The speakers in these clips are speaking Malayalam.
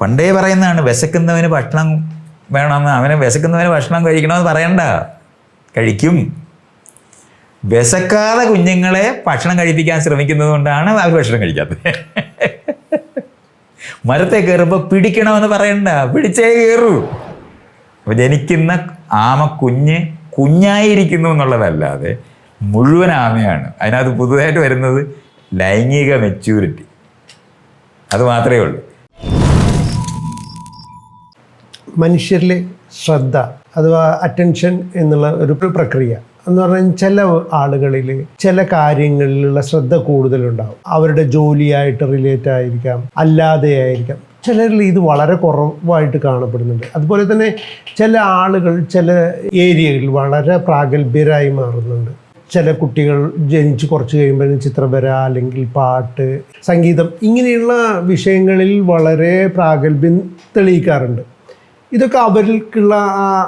പണ്ടേ പറയുന്നതാണ് വിശക്കുന്നവന് ഭക്ഷണം വേണമെന്ന് അവനെ വിശക്കുന്നവന് ഭക്ഷണം കഴിക്കണമെന്ന് പറയണ്ട. കഴിക്കും. വിശക്കാതെ കുഞ്ഞുങ്ങളെ ഭക്ഷണം കഴിപ്പിക്കാൻ ശ്രമിക്കുന്നത് കൊണ്ടാണ് അവർ ഭക്ഷണം കഴിക്കാത്തത്. മരത്തെ കയറുമ്പോൾ പിടിക്കണമെന്ന് പറയണ്ട. പിടിച്ചേ കയറൂ. അപ്പോൾ ജനിക്കുന്ന ആമ കുഞ്ഞ് കുഞ്ഞായിരിക്കുന്നു എന്നുള്ളതല്ലാതെ മുഴുവൻ ആമയാണ്. അതിനകത്ത് പുതുതായിട്ട് വരുന്നത് ലൈംഗിക മെച്യൂരിറ്റി അത് മാത്രമേ ഉള്ളൂ. മനുഷ്യരിലെ ശ്രദ്ധ അഥവാ അറ്റൻഷൻ എന്നുള്ള ഒരു പ്രക്രിയ എന്ന് പറഞ്ഞാൽ ചില ആളുകളിൽ ചില കാര്യങ്ങളിലുള്ള ശ്രദ്ധ കൂടുതലുണ്ടാവും. അവരുടെ ജോലിയായിട്ട് റിലേറ്റ് ആയിരിക്കാം അല്ലാതെ ആയിരിക്കാം. ചിലരിൽ ഇത് വളരെ കുറവായിട്ട് കാണപ്പെടുന്നുണ്ട്. അതുപോലെ തന്നെ ചില ആളുകൾ ചില ഏരിയകളിൽ വളരെ പ്രാഗൽഭ്യരായി മാറുന്നുണ്ട്. ചില കുട്ടികൾ ജനിച്ച് കുറച്ച് കഴിയുമ്പോൾ ചിത്രവര അല്ലെങ്കിൽ പാട്ട് സംഗീതം ഇങ്ങനെയുള്ള വിഷയങ്ങളിൽ വളരെ പ്രാഗൽഭ്യം തെളിയിക്കാറുണ്ട്. ഇതൊക്കെ അവർക്കുള്ള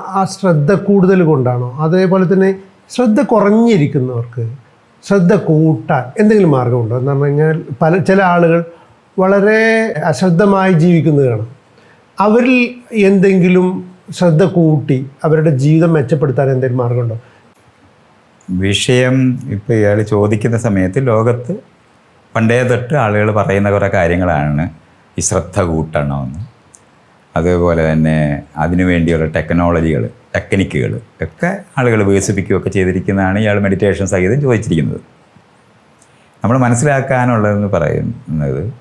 ആ ശ്രദ്ധ കൂടുതൽ കൊണ്ടാണോ? അതേപോലെ തന്നെ ശ്രദ്ധ കുറഞ്ഞിരിക്കുന്നവർക്ക് ശ്രദ്ധ കൂട്ടാൻ എന്തെങ്കിലും മാർഗമുണ്ടോ? എന്ന് പറഞ്ഞു കഴിഞ്ഞാൽ പല ചില ആളുകൾ വളരെ അശ്രദ്ധമായി ജീവിക്കുന്നത് കാണാം അവരിൽ എന്തെങ്കിലും ശ്രദ്ധ കൂട്ടി അവരുടെ ജീവിതം മെച്ചപ്പെടുത്താൻ എന്തെങ്കിലും മാർഗമുണ്ടോ? വിഷയം ഇപ്പോൾ ഇയാൾ ചോദിക്കുന്ന സമയത്ത് ലോകത്ത് പണ്ടേ തൊട്ട് ആളുകൾ പറയുന്ന കുറേ കാര്യങ്ങളാണ് ഈ ശ്രദ്ധ കൂട്ടണമെന്ന്. അതുപോലെ തന്നെ അതിനു വേണ്ടിയുള്ള ടെക്നോളജികൾ ടെക്നിക്കുകൾ ഒക്കെ ആളുകൾ വികസിപ്പിക്കുകയൊക്കെ ചെയ്തിരിക്കുന്നതാണ് ഇയാൾ മെഡിറ്റേഷൻ സഹിതം ചോദിച്ചിരിക്കുന്നത്. നമ്മൾ മനസ്സിലാക്കാനുള്ളതെന്ന് പറയുന്നത്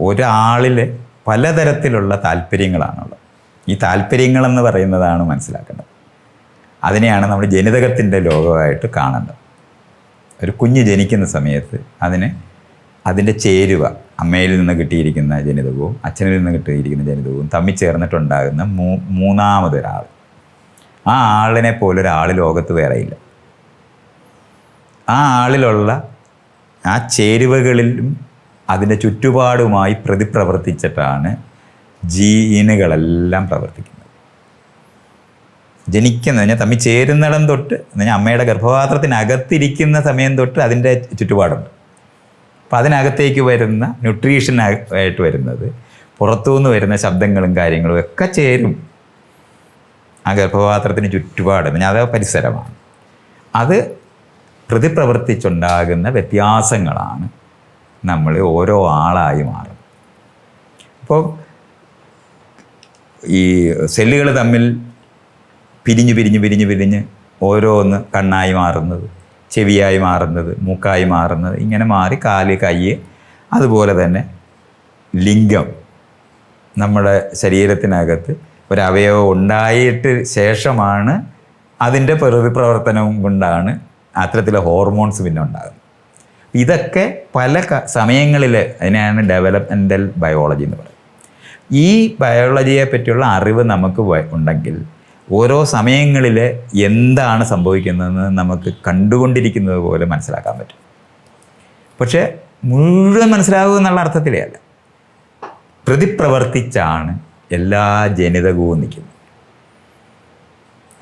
ഒരാളിൽ പലതരത്തിലുള്ള താല്പര്യങ്ങളാണുള്ളത്. ഈ താല്പര്യങ്ങളെന്ന് പറയുന്നതാണ് മനസ്സിലാക്കേണ്ടത്. അതിനെയാണ് നമ്മൾ ജനിതകത്തിന്റെ ലോകമായിട്ട് കാണേണ്ടത് ഒരു കുഞ്ഞ് ജനിക്കുന്ന സമയത്ത് അതിന് അതിന്റെ ചേരുവ അമ്മയിൽ നിന്ന് കിട്ടിയിരിക്കുന്ന ജനിതകവും അച്ഛനിൽ നിന്ന് കിട്ടിയിരിക്കുന്ന ജനിതകവും തമ്മിൽ ചേർന്നിട്ടുണ്ടാകുന്ന മൂ മൂന്നാമതൊരാൾ. ആ ആളിനെ പോലെ ഒരാൾ ലോകത്ത് വേറെയില്ല. ആ ആളിലുള്ള ആ ചേരുവകളിലും അതിന്റെ ചുറ്റുപാടുമായി പ്രതിപ്രവർത്തിച്ചിട്ടാണ് ജീനുകളെല്ലാം പ്രവർത്തിക്കുന്നത്. ജനിക്കുന്നതിന് തമ്മിൽ ചേരുന്നിടം തൊട്ട് എന്ന് പറഞ്ഞാൽ അമ്മയുടെ ഗർഭപാത്രത്തിനകത്തിരിക്കുന്ന സമയം തൊട്ട് അതിന്റെ ചുറ്റുപാടുണ്ട്. അപ്പം അതിനകത്തേക്ക് വരുന്ന ന്യൂട്രീഷൻ ആയിട്ട് വരുന്നത് പുറത്തുനിന്ന് വരുന്ന ശബ്ദങ്ങളും കാര്യങ്ങളും ഒക്കെ ചേരും. ആ ഗർഭപാത്രത്തിന് ചുറ്റുപാട്. അത് പരിസരമാണ്. അത് പ്രതിപ്രവർത്തിച്ചുണ്ടാകുന്ന വ്യത്യാസങ്ങളാണ് നമ്മൾ ഓരോ ആളായി മാറും അപ്പോൾ ഈ സെല്ലുകൾ തമ്മിൽ പിരിഞ്ഞ് പിരിഞ്ഞ് പിരിഞ്ഞ് പിരിഞ്ഞ് ഓരോന്ന് കണ്ണായി മാറുന്നത് ചെവിയായി മാറുന്നത് മൂക്കായി മാറുന്നത് ഇങ്ങനെ മാറി കാൽ കൈ അതുപോലെ തന്നെ ലിംഗം നമ്മുടെ ശരീരത്തിനകത്ത് ഒരവയവം ഉണ്ടായിട്ട് ശേഷമാണ് അതിന്റെ പ്രതിപ്രവർത്തനം കൊണ്ടാണ് അത്തരത്തിലെ ഹോർമോൺസ് പിന്നെ ഉണ്ടാകുന്നത്. ഇതൊക്കെ പല സമയങ്ങളിൽ അതിനെയാണ് ഡെവലപ്മെന്റൽ ബയോളജി എന്ന് പറയുന്നത്. ഈ ബയോളജിയെ പറ്റിയുള്ള അറിവ് നമുക്ക് ഉണ്ടെങ്കിൽ ഓരോ സമയങ്ങളിൽ എന്താണ് സംഭവിക്കുന്നതെന്ന് നമുക്ക് കണ്ടുകൊണ്ടിരിക്കുന്നത് പോലെ മനസ്സിലാക്കാൻ പറ്റും. പക്ഷേ മുഴുവൻ മനസ്സിലാകുക എന്നുള്ള അർത്ഥത്തിലേ അല്ല. പ്രതിപ്രവർത്തിച്ചാണ് എല്ലാ ജനിതകവും നിൽക്കുന്നത്.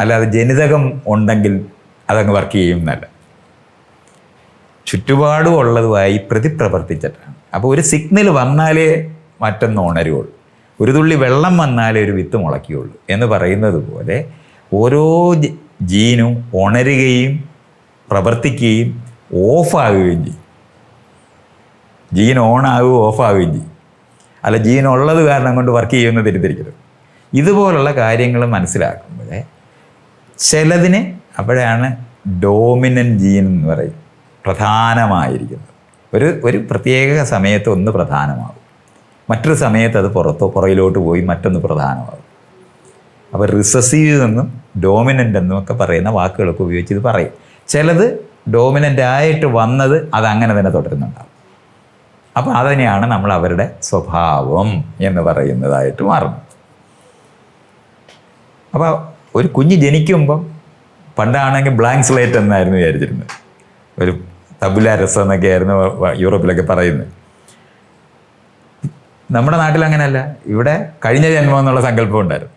അല്ലാതെ ജനിതകം ഉണ്ടെങ്കിൽ അതങ്ങ് വർക്ക് ചെയ്യും എന്നല്ല. ചുറ്റുപാടും പ്രതിപ്രവർത്തിച്ചിട്ടാണ്. അപ്പോൾ ഒരു സിഗ്നൽ വന്നാലേ മറ്റൊന്ന് ഉണരുകയുള്ളൂ ഒരു തുള്ളി വെള്ളം വന്നാലേ ഒരു വിത്ത് മുളയ്ക്കുകയുള്ളൂ എന്ന് പറയുന്നത് പോലെ ഓരോ ജീനും ഉണരുകയും പ്രവർത്തിക്കുകയും ഓഫാകുകയും ചെയ്യും. ജീൻ ഓണാകുകയും ഓഫാകുകയും ചെയ്യും. അല്ല ജീൻ ഉള്ളത് കാരണം കൊണ്ട് വർക്ക് ചെയ്യുമെന്ന് തെറ്റിദ്ധരിക്കരുത്. ഇതുപോലുള്ള കാര്യങ്ങൾ മനസ്സിലാക്കുമ്പോൾ ചിലതിന് അപ്പോഴാണ് ഡോമിനൻ ജീൻ എന്ന് പറയും പ്രധാനമായിരിക്കുന്നത്. ഒരു ഒരു പ്രത്യേക സമയത്ത് ഒന്ന് പ്രധാനമാകും മറ്റൊരു സമയത്ത് അത് പുറത്തോ പുറകിലോട്ട് പോയി മറ്റൊന്ന് പ്രധാനമാകും. അപ്പോൾ റിസസീവ് എന്നും ഡോമിനന്റ് എന്നും ഒക്കെ പറയുന്ന വാക്കുകളൊക്കെ ഉപയോഗിച്ച് ഇത് പറയും. ചിലത് ഡോമിനന്റ് ആയിട്ട് വന്നത് അത് അങ്ങനെ തന്നെ തുടരുന്നുണ്ടാവും. അപ്പോൾ അതിനെയാണ് നമ്മൾ അവരുടെ സ്വഭാവം എന്ന് പറയുന്നതായിട്ട് മാറുന്നത്. അപ്പോൾ ഒരു കുഞ്ഞ് ജനിക്കുമ്പം പണ്ടാണെങ്കിൽ ബ്ലാങ്ക് സ്ലേറ്റ് എന്നായിരുന്നു വിചാരിച്ചിരുന്നത്. ഒരു തബുല രസം എന്നൊക്കെ ആയിരുന്നു യൂറോപ്പിലൊക്കെ പറയുന്നത്. നമ്മുടെ നാട്ടിൽ അങ്ങനെയല്ല. ഇവിടെ കഴിഞ്ഞ ജന്മം എന്നുള്ള സങ്കല്പം ഉണ്ടായിരുന്നു.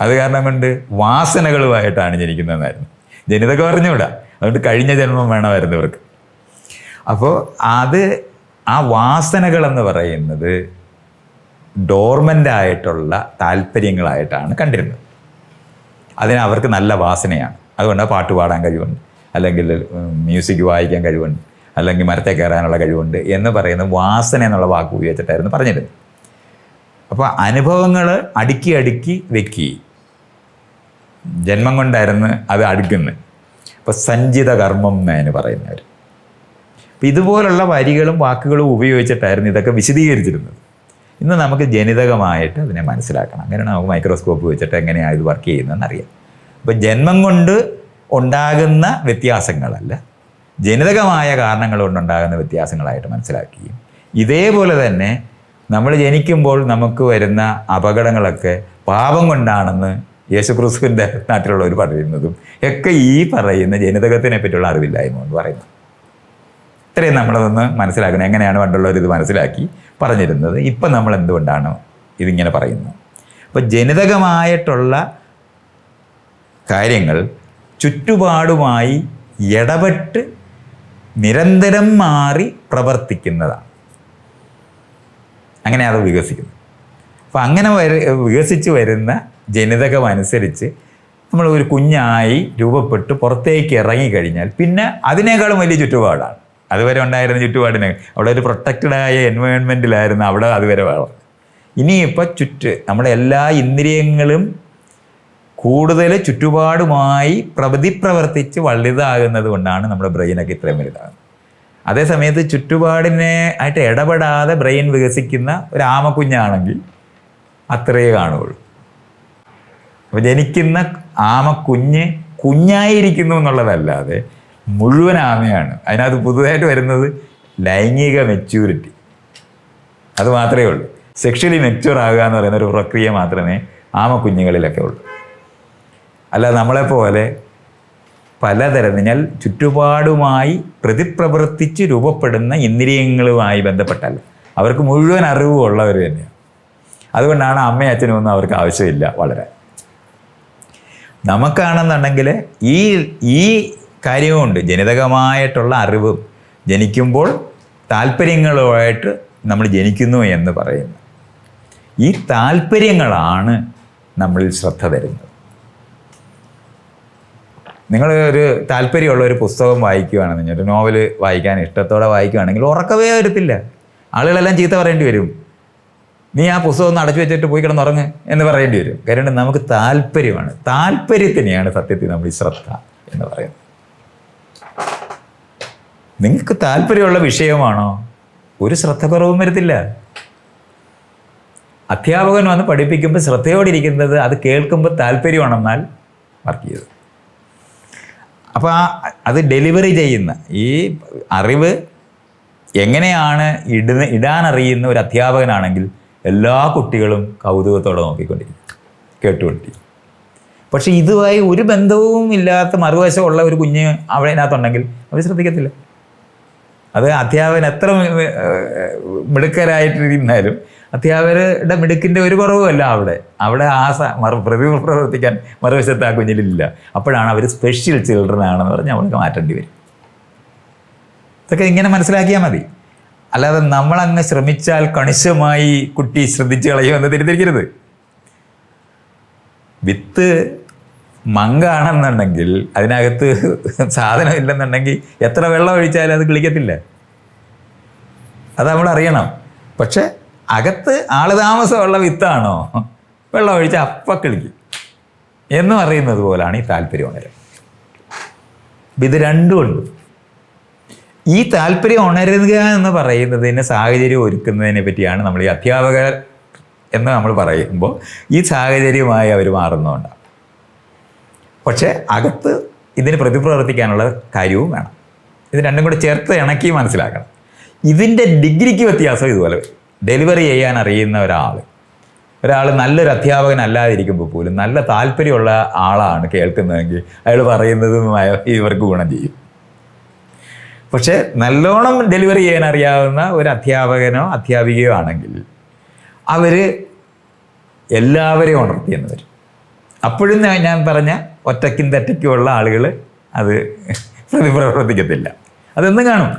അത് കാരണം കൊണ്ട് വാസനകളുമായിട്ടാണ് ജനിക്കുന്നതെന്നായിരുന്നു ജനിതക പറഞ്ഞുകൂടാ. അതുകൊണ്ട് കഴിഞ്ഞ ജന്മം വേണമായിരുന്നു ഇവർക്ക്. അപ്പോൾ അത് ആ വാസനകൾ എന്ന് പറയുന്നത് ഡോർമെന്റ് ആയിട്ടുള്ള താല്പര്യങ്ങളായിട്ടാണ് കണ്ടിരുന്നത്. അതിന് അവർക്ക് നല്ല വാസനയാണ്. അതുകൊണ്ട് പാട്ട് പാടാൻ കഴിവുണ്ട്. അല്ലെങ്കിൽ മ്യൂസിക് വായിക്കാൻ കഴിവുണ്ട്. അല്ലെങ്കിൽ മരത്തെ കയറാനുള്ള കഴിവുണ്ട് എന്ന് പറയുന്ന വാസന എന്നുള്ള വാക്ക് ഉപയോഗിച്ചിട്ടായിരുന്നു പറഞ്ഞിരുന്നത്. അപ്പോൾ അനുഭവങ്ങൾ അടുക്കി അടുക്കി വെക്കി. ജന്മം കൊണ്ടായിരുന്നു അത് അടുക്കുന്നത്. അപ്പോൾ സഞ്ചിത കർമ്മം എന്നാണ് പറയുന്നവർ അപ്പം ഇതുപോലുള്ള വരികളും വാക്കുകളും ഉപയോഗിച്ചിട്ടായിരുന്നു ഇതൊക്കെ വിശദീകരിച്ചിരുന്നത്. ഇന്ന് നമുക്ക് ജനിതകമായിട്ട് അതിനെ മനസ്സിലാക്കണം. അങ്ങനെയാണ് നമുക്ക് മൈക്രോസ്കോപ്പ് വെച്ചിട്ട് എങ്ങനെയാണ് ഇത് വർക്ക് ചെയ്യുന്നതെന്ന് അറിയാം. അപ്പോൾ ജന്മം കൊണ്ട് ഉണ്ടാകുന്ന വ്യത്യാസങ്ങളല്ല ജനിതകമായ കാരണങ്ങൾ കൊണ്ടുണ്ടാകുന്ന വ്യത്യാസങ്ങളായിട്ട് മനസ്സിലാക്കുകയും ഇതേപോലെ തന്നെ നമ്മൾ ജനിക്കുമ്പോൾ നമുക്ക് വരുന്ന അപകടങ്ങളൊക്കെ പാപം കൊണ്ടാണെന്ന് യേശുക്രിസ്തുവിന്റെ നാട്ടിലുള്ളവർ പറയുന്നതും ഒക്കെ ഈ പറയുന്ന ജനിതകത്തിനെ പറ്റിയുള്ള അറിവില്ലായ്മ എന്ന് പറയുന്നു. ഇത്രയും നമ്മളതൊന്ന് മനസ്സിലാക്കണം. എങ്ങനെയാണ് പണ്ടുള്ളവർ ഇത് മനസ്സിലാക്കി പറഞ്ഞിരുന്നത്? ഇപ്പം നമ്മൾ എന്തുകൊണ്ടാണ് ഇതിങ്ങനെ പറയുന്നത്? അപ്പോൾ ജനിതകമായിട്ടുള്ള കാര്യങ്ങൾ ചുറ്റുപാടുമായി ഇടപെട്ട് നിരന്തരം മാറി പ്രവർത്തിക്കുന്നതാണ്. അങ്ങനെ അത് വികസിക്കുന്നു. അപ്പം അങ്ങനെ വര വികസിച്ച് വരുന്ന ജനിതകം അനുസരിച്ച് നമ്മൾ ഒരു കുഞ്ഞായി രൂപപ്പെട്ട് പുറത്തേക്ക് ഇറങ്ങിക്കഴിഞ്ഞാൽ പിന്നെ അതിനേക്കാളും വലിയ ചുറ്റുപാടാണ്. അതുവരെ ഉണ്ടായിരുന്ന ചുറ്റുപാടിന് അവിടെ ഒരു പ്രൊട്ടക്റ്റഡായ എൻവയോൺമെന്റിലായിരുന്നു അവിടെ അതുവരെ വേണം ഇനിയിപ്പോൾ ചുറ്റ് നമ്മുടെ എല്ലാ ഇന്ദ്രിയങ്ങളും കൂടുതൽ ചുറ്റുപാടുമായി പ്രതിപ്രവർത്തിച്ച് വലുതാകുന്നത് കൊണ്ടാണ് നമ്മുടെ ബ്രെയിനൊക്കെ ഇത്രയും വലുതാകുന്നത്. അതേ സമയത്ത് ചുറ്റുപാടിനെ ആയിട്ട് ഇടപെടാതെ ബ്രെയിൻ വികസിക്കുന്ന ഒരു ആമക്കുഞ്ഞാണെങ്കിൽ അത്രയേ കാണുകയുള്ളൂ. അപ്പോൾ ജനിക്കുന്ന ആമക്കുഞ്ഞ് കുഞ്ഞായിരിക്കുന്നു എന്നുള്ളതല്ലാതെ മുഴുവൻ ആമയാണ്. അതിനകത്ത് പുതുതായിട്ട് വരുന്നത് ലൈംഗിക മെച്യൂരിറ്റി അത് മാത്രമേ ഉള്ളൂ. സെക്ഷലി മെച്യൂർ ആകുക എന്ന് പറയുന്ന ഒരു പ്രക്രിയ മാത്രമേ ആമക്കുഞ്ഞുങ്ങളിലൊക്കെ ഉള്ളൂ. അല്ലാതെ നമ്മളെപ്പോലെ പലതരം ഞാൻ ചുറ്റുപാടുമായി പ്രതിപ്രവർത്തിച്ച് രൂപപ്പെടുന്ന ഇന്ദ്രിയങ്ങളുമായി ബന്ധപ്പെട്ടല്ല അവർക്ക് മുഴുവൻ അറിവും ഉള്ളവർ തന്നെയാണ്. അതുകൊണ്ടാണ് അമ്മയും അച്ഛനും ഒന്നും അവർക്ക് ആവശ്യമില്ല വളരെ. നമുക്കാണെന്നുണ്ടെങ്കിൽ ഈ ഈ കാര്യമുണ്ട്. ജനിതകമായിട്ടുള്ള അറിവും ജനിക്കുമ്പോൾ താല്പര്യങ്ങളുമായിട്ട് നമ്മൾ ജനിക്കുന്നു എന്ന് പറയുന്നു. ഈ താല്പര്യങ്ങളാണ് നമ്മളിൽ ശ്രദ്ധ തരുന്നത്. നിങ്ങൾ ഒരു താല്പര്യമുള്ള ഒരു പുസ്തകം വായിക്കുകയാണെന്ന് ഒരു നോവൽ വായിക്കാൻ ഇഷ്ടത്തോടെ വായിക്കുകയാണെങ്കിൽ ഉറക്കവേ വരത്തില്ല. ആളുകളെല്ലാം ചീത്ത പറയേണ്ടി വരും. നീ ആ പുസ്തകം ഒന്ന് അടച്ചു വെച്ചിട്ട് പോയി കിടന്നുറങ്ങ് എന്ന് പറയേണ്ടി വരും. കാരണം നമുക്ക് താല്പര്യമാണ്. താല്പര്യത്തിനെയാണ് സത്യത്തിൽ നമ്മൾ ശ്രദ്ധ എന്ന് പറയുന്നത്. നിങ്ങൾക്ക് താല്പര്യമുള്ള വിഷയമാണോ? ഒരു ശ്രദ്ധക്കുറവും വരത്തില്ല. അധ്യാപകൻ വന്ന് പഠിപ്പിക്കുമ്പോൾ ശ്രദ്ധയോടിരിക്കുന്നത് അത് കേൾക്കുമ്പോൾ താല്പര്യമാണെന്നാൽ വർക്ക് ചെയ്തു അപ്പോൾ ആ അത് ഡെലിവറി ചെയ്യുന്ന ഈ അറിവ് എങ്ങനെയാണ് ഇടുന്ന ഇടാനറിയുന്ന ഒരു അധ്യാപകനാണെങ്കിൽ എല്ലാ കുട്ടികളും കൗതുകത്തോടെ നോക്കിക്കൊണ്ടിരിക്കും. കേട്ടുകൊണ്ടിരിക്കും. പക്ഷേ ഇതുമായി ഒരു ബന്ധവും ഇല്ലാത്ത മറുവശമുള്ള ഒരു കുഞ്ഞ് അവിടെ അതിനകത്തുണ്ടെങ്കിൽ അവർ ശ്രദ്ധിക്കത്തില്ല. അത് അധ്യാപകൻ എത്ര മിടുക്കരായിട്ടിരുന്നാലും അധ്യാപകരുടെ മിടുക്കിന്റെ ഒരു കുറവുമല്ല അവിടെ. അവിടെ ആ മറു പ്രതിഭ പ്രവർത്തിക്കാൻ മറുവശത്ത് ആ കുഞ്ഞിലില്ല. അപ്പോഴാണ് അവർ സ്പെഷ്യൽ ചിൽഡ്രൻ ആണെന്ന് പറഞ്ഞ് അവർക്ക് മാറ്റേണ്ടി വരും. ഇതൊക്കെ ഇങ്ങനെ മനസ്സിലാക്കിയാൽ മതി. അല്ലാതെ നമ്മളങ്ങ് ശ്രമിച്ചാൽ കണിശമായി കുട്ടി ശ്രദ്ധിച്ച് കളയുമെന്ന് തിരിതിരിക്കരുത് വിത്ത് മങ്കാണെന്നുണ്ടെങ്കിൽ അതിനകത്ത് സാധനം ഇല്ലെന്നുണ്ടെങ്കിൽ എത്ര വെള്ളം ഒഴിച്ചാലും അത് കിളിക്കത്തില്ല. അത് നമ്മൾ അറിയണം. പക്ഷെ അകത്ത് ആൾ താമസമുള്ള വിത്താണോ? വെള്ളം ഒഴിച്ചാൽ അപ്പം കിളിക്കും. എന്നും അറിയുന്നത് പോലാണ് ഈ താല്പര്യം ഉണരം ഇത് രണ്ടും ഉണ്ട്. ഈ താല്പര്യം ഉണരുക എന്ന് പറയുന്നതിന് സാഹചര്യം ഒരുക്കുന്നതിനെ പറ്റിയാണ് നമ്മൾ ഈ അധ്യാപകർ എന്ന് നമ്മൾ പറയുമ്പോൾ ഈ സാഹചര്യമായി അവർ മാറുന്നുണ്ടാണ്. പക്ഷേ അകത്ത് ഇതിന് പ്രതിപ്രവർത്തിക്കാനുള്ള കാര്യവും വേണം. ഇത് രണ്ടും കൂടെ ചേർത്ത് ഇണക്കി മനസ്സിലാക്കണം. ഇതിന്റെ ഡിഗ്രിക്ക് വ്യത്യാസം ഇതുപോലെ. ഡെലിവറി ചെയ്യാൻ അറിയുന്ന ഒരാൾ ഒരാൾ നല്ലൊരു അധ്യാപകനല്ലാതിരിക്കുമ്പോൾ പോലും നല്ല താല്പര്യമുള്ള ആളാണ് കേൾക്കുന്നതെങ്കിൽ അയാൾ പറയുന്നത് ഇവർക്ക് ഗുണം ചെയ്യും. പക്ഷേ നല്ലോണം ഡെലിവറി ചെയ്യാൻ അറിയാവുന്ന ഒരു അധ്യാപകനോ അധ്യാപികയോ ആണെങ്കിൽ അവർ എല്ലാവരെയും ഉണർത്തിയെന്ന് വരും. അപ്പോഴും ഞാൻ പറഞ്ഞ ഒറ്റയ്ക്കും തെറ്റയ്ക്കുമുള്ള ആളുകൾ അത് പ്രതിപ്രവർത്തിക്കത്തില്ല. അതെന്നും കാണും.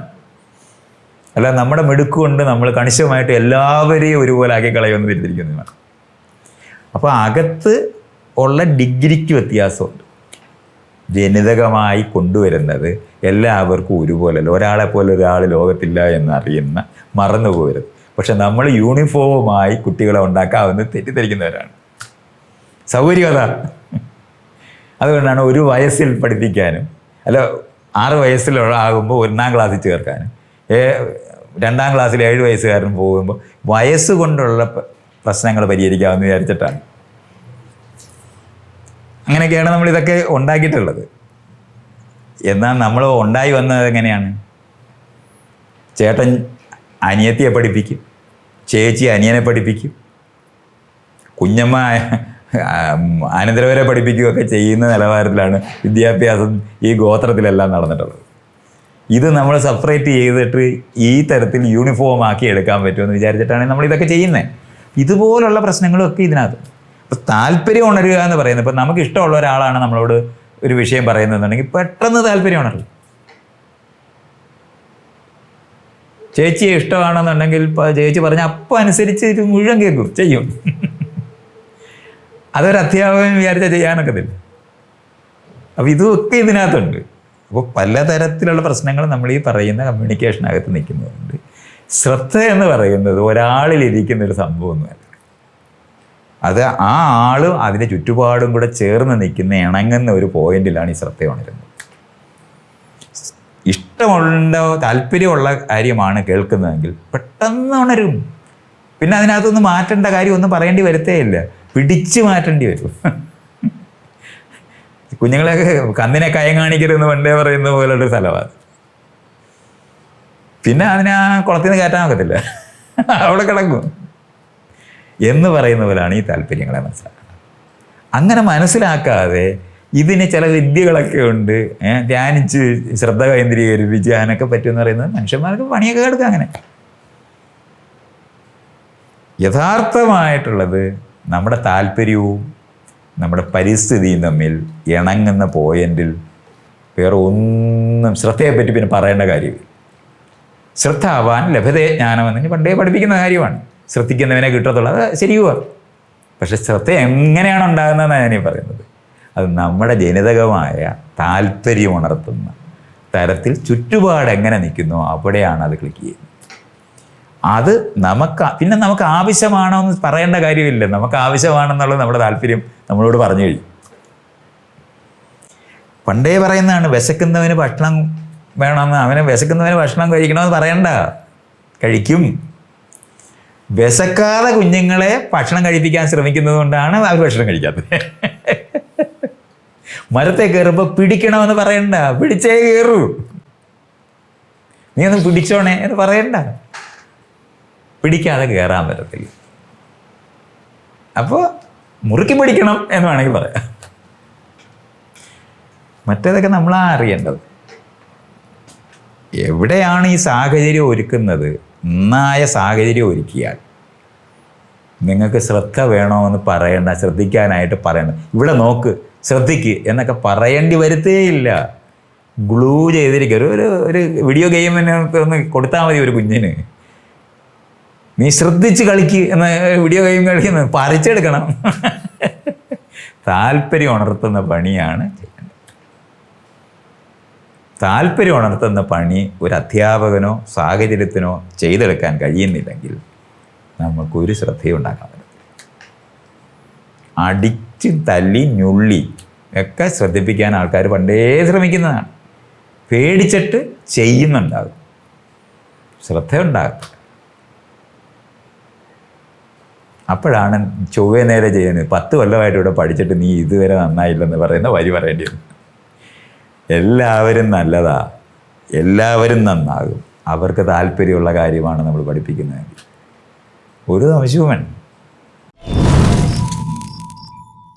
അല്ല നമ്മുടെ മെടുക്കുകൊണ്ട് നമ്മൾ കണിശമായിട്ട് എല്ലാവരെയും ഒരുപോലെ ആക്കി കളയുമെന്ന് തിരിച്ചിരിക്കുന്നതാണ് അപ്പോൾ അകത്ത് ഉള്ള ഡിഗ്രിക്ക് വ്യത്യാസമുണ്ട്. ജനിതകമായി കൊണ്ടുവരുന്നത് എല്ലാവർക്കും ഒരുപോലല്ല. ഒരാളെ പോലെ ഒരാൾ ലോകത്തില്ല എന്നറിയുന്ന മറന്നു പോകരുത്. പക്ഷെ നമ്മൾ യൂണിഫോമായി കുട്ടികളെ ഉണ്ടാക്കാമെന്ന് തെറ്റിദ്ധരിക്കുന്നവരാണ്. സൗകര്യമത അതുകൊണ്ടാണ് ഒരു വയസ്സിൽ പഠിപ്പിക്കാനും അല്ല ആറ് വയസ്സിലുള്ളാകുമ്പോൾ ഒന്നാം ക്ലാസ്സിൽ ചേർക്കാനും. രണ്ടാം ക്ലാസ്സിൽ ഏഴ് വയസ്സുകാരൻ പോകുമ്പോൾ വയസ്സ് കൊണ്ടുള്ള പ്രശ്നങ്ങൾ പരിഹരിക്കാമെന്ന് വിചാരിച്ചിട്ടാണ്. അങ്ങനെയൊക്കെയാണ് നമ്മൾ ഇതൊക്കെ ഉണ്ടാക്കിയിട്ടുള്ളത്. എന്നാൽ നമ്മൾ ഉണ്ടായി വന്നത് എങ്ങനെയാണ്? ചേട്ടൻ അനിയത്തിയെ പഠിപ്പിക്കും ചേച്ചി അനിയനെ പഠിപ്പിക്കും കുഞ്ഞമ്മ അനന്തരവരെ പഠിപ്പിക്കുകയൊക്കെ ചെയ്യുന്ന നിലവാരത്തിലാണ് വിദ്യാഭ്യാസം ഈ ഗോത്രത്തിലെല്ലാം നടന്നിട്ടുള്ളത്. ഇത് നമ്മൾ സെപ്പറേറ്റ് ചെയ്തിട്ട് ഈ തരത്തിൽ യൂണിഫോം ആക്കി എടുക്കാൻ പറ്റുമെന്ന് വിചാരിച്ചിട്ടാണ് നമ്മൾ ഇതൊക്കെ ചെയ്യുന്നത് ഇതുപോലുള്ള പ്രശ്നങ്ങളൊക്കെ ഇതിനകത്ത്. ഇപ്പം താല്പര്യം ഉണരുക എന്ന് പറയുന്നത് ഇപ്പം നമുക്ക് ഇഷ്ടമുള്ള ഒരാളാണ് നമ്മളോട് ഒരു വിഷയം പറയുന്നതെന്നുണ്ടെങ്കിൽ പെട്ടെന്ന് താല്പര്യം ഉണരും ചേച്ചിയെ ഇഷ്ടമാണെന്നുണ്ടെങ്കിൽ ചേച്ചി പറഞ്ഞ അപ്പം അനുസരിച്ച് ഇത് മുഴുവൻ കേൾക്കും ചെയ്യും. അതൊരു അധ്യാപകൻ വിചാരിച്ചാൽ ചെയ്യാനൊക്കത്തില്ല അപ്പോൾ ഇതൊക്കെ ഇതിനകത്തുണ്ട്. അപ്പോൾ പലതരത്തിലുള്ള പ്രശ്നങ്ങൾ നമ്മൾ ഈ പറയുന്ന കമ്മ്യൂണിക്കേഷനകത്ത് നിൽക്കുന്നുണ്ട് ശ്രദ്ധ എന്ന് പറയുന്നത് ഒരാളിലിരിക്കുന്ന ഒരു സംഭവമൊന്നുമല്ല അത് ആ ആളും അതിന്റെ ചുറ്റുപാടും കൂടെ ചേർന്ന് നിൽക്കുന്ന ഇണങ്ങുന്ന ഒരു പോയിന്റിലാണ് ഈ ശ്രദ്ധ ഉണരുന്നത്. ഇഷ്ടമുള്ള താല്പര്യമുള്ള കാര്യമാണ് കേൾക്കുന്നതെങ്കിൽ പെട്ടെന്ന് ഉണരും. പിന്നെ അതിനകത്തൊന്നും മാറ്റേണ്ട കാര്യമൊന്നും പറയേണ്ടി വരത്തേ ഇല്ല പിടിച്ചു മാറ്റേണ്ടി വരും. കുഞ്ഞുങ്ങളെയൊക്കെ കന്നിനെ കയം കാണിക്കരുതെന്ന് പണ്ടേ പറയുന്ന പോലുള്ളൊരു സ്ഥലമാണ് പിന്നെ അതിനെ ആ കുളത്തിൽ നിന്ന് കയറ്റാൻ ഒക്കത്തില്ല. അവിടെ കിടക്കും. എന്ന് പറയുന്ന പോലെയാണ് ഈ താല്പര്യങ്ങളെ മനസ്സിലാക്കുന്നത്. അങ്ങനെ മനസ്സിലാക്കാതെ ഇതിന് ചില വിദ്യകളൊക്കെ ഉണ്ട്. ധ്യാനിച്ച് ശ്രദ്ധ കേന്ദ്രീകരിപ്പിച്ച് അതിനൊക്കെ പറ്റുമെന്ന് പറയുന്നത് മനുഷ്യന്മാർക്ക് പണിയൊക്കെ കിടക്കുക അങ്ങനെ. യഥാർത്ഥമായിട്ടുള്ളത് നമ്മുടെ താല്പര്യവും നമ്മുടെ പരിസ്ഥിതിയും തമ്മിൽ ഇണങ്ങുന്ന പോയിന്റിൽ വേറെ ഒന്നും ശ്രദ്ധയെപ്പറ്റി പിന്നെ പറയേണ്ട കാര്യമില്ല. ശ്രദ്ധാവാൻ ലഭ്യതയെ ജ്ഞാനമെന്ന് പണ്ടേ പഠിപ്പിക്കുന്ന കാര്യമാണ്. ശ്രദ്ധിക്കുന്നവനെ കിട്ടത്തുള്ളൂ. അത് ശരിയുമാണ് പക്ഷെ ശ്രദ്ധ എങ്ങനെയാണ് ഉണ്ടാകുന്നതെന്നാണ് ഞാനീ പറയുന്നത്. അത് നമ്മുടെ ജനിതകമായ താല്പര്യം ഉണർത്തുന്ന തരത്തിൽ ചുറ്റുപാട് എങ്ങനെ നിൽക്കുന്നു അവിടെയാണ് അത് ക്ലിക്ക് ചെയ്യുന്നത്. അത് നമുക്ക് പിന്നെ നമുക്ക് ആവശ്യമാണോ എന്ന് പറയേണ്ട കാര്യമില്ല. നമുക്ക് ആവശ്യമാണെന്നുള്ളത് നമ്മുടെ താല്പര്യം നമ്മളോട് പറഞ്ഞു കഴിഞ്ഞു. പണ്ടേ പറയുന്നതാണ് വിശക്കുന്നവന് ഭക്ഷണം വേണമെന്ന്. അവന് വിശക്കുന്നവന് ഭക്ഷണം കഴിക്കണമെന്ന് പറയണ്ട. കഴിക്കും. വിശക്കാതെ കുഞ്ഞുങ്ങളെ ഭക്ഷണം കഴിപ്പിക്കാൻ ശ്രമിക്കുന്നത് കൊണ്ടാണ് അവർ ഭക്ഷണം കഴിക്കാത്തത്. മരത്തെ കയറുമ്പോൾ പിടിക്കണമെന്ന് പറയണ്ട. പിടിച്ചേ കയറൂ. നീ ഒന്ന് പിടിച്ചോണേ എന്ന് പറയണ്ട. പിടിക്കാതെ കയറാൻ പറ്റത്തില്ല. അപ്പോൾ മുറുക്കി പിടിക്കണം എന്ന് വേണമെങ്കിൽ പറയാം. മറ്റേതൊക്കെ നമ്മളാ അറിയേണ്ടത്. എവിടെയാണ് ഈ സാഹചര്യം ഒരുക്കുന്നത്? നന്നായ സാഹചര്യം ഒരുക്കിയാൽ. നിങ്ങൾക്ക് ശ്രദ്ധ വേണമെന്ന് പറയണ്ട ശ്രദ്ധിക്കാനായിട്ട് പറയണം ഇവിടെ നോക്ക് ശ്രദ്ധിക്ക് എന്നൊക്കെ പറയേണ്ടി വരുത്തേയില്ല. ഗ്ലൂ ചെയ്തിരിക്കുക ഒരു ഒരു ഒരു വീഡിയോ ഗെയിമിനൊക്കെ ഒന്ന് കൊടുത്താൽ മതി ഒരു കുഞ്ഞിന്. നീ ശ്രദ്ധിച്ച് കളിക്ക് എന്ന വീഡിയോ ഗെയിം കളിക്കുന്നത് പറിച്ചെടുക്കണം. താല്പര്യം ഉണർത്തുന്ന പണിയാണ് താല്പര്യം ഉണർത്തുന്ന പണി ഒരു അധ്യാപകനോ സാഹചര്യത്തിനോ ചെയ്തെടുക്കാൻ കഴിയുന്നില്ലെങ്കിൽ നമുക്കൊരു ശ്രദ്ധയും ഉണ്ടാക്കാൻ പറ്റും അടിച്ച് തല്ലി ഞുള്ളി ഒക്കെ ശ്രദ്ധിപ്പിക്കാൻ ആൾക്കാർ പണ്ടേ ശ്രമിക്കുന്നതാണ്. പേടിച്ചിട്ട് ചെയ്യുന്നുണ്ടാകും. ശ്രദ്ധയുണ്ടാകും. അപ്പോഴാണ് ചൊവ്വേ നേരെ ചെയ്യുന്നത് പത്ത് കൊല്ലമായിട്ട് ഇവിടെ പഠിച്ചിട്ട് നീ ഇതുവരെ നന്നായില്ലെന്ന് പറയുന്ന വരി പറയേണ്ടി വരും. എല്ലാവരും നല്ലതാ. എല്ലാവരും നന്നാകും. അവർക്ക് താല്പര്യമുള്ള കാര്യമാണ് നമ്മൾ പഠിപ്പിക്കുന്നതെങ്കിൽ. ഒരു സംശയവും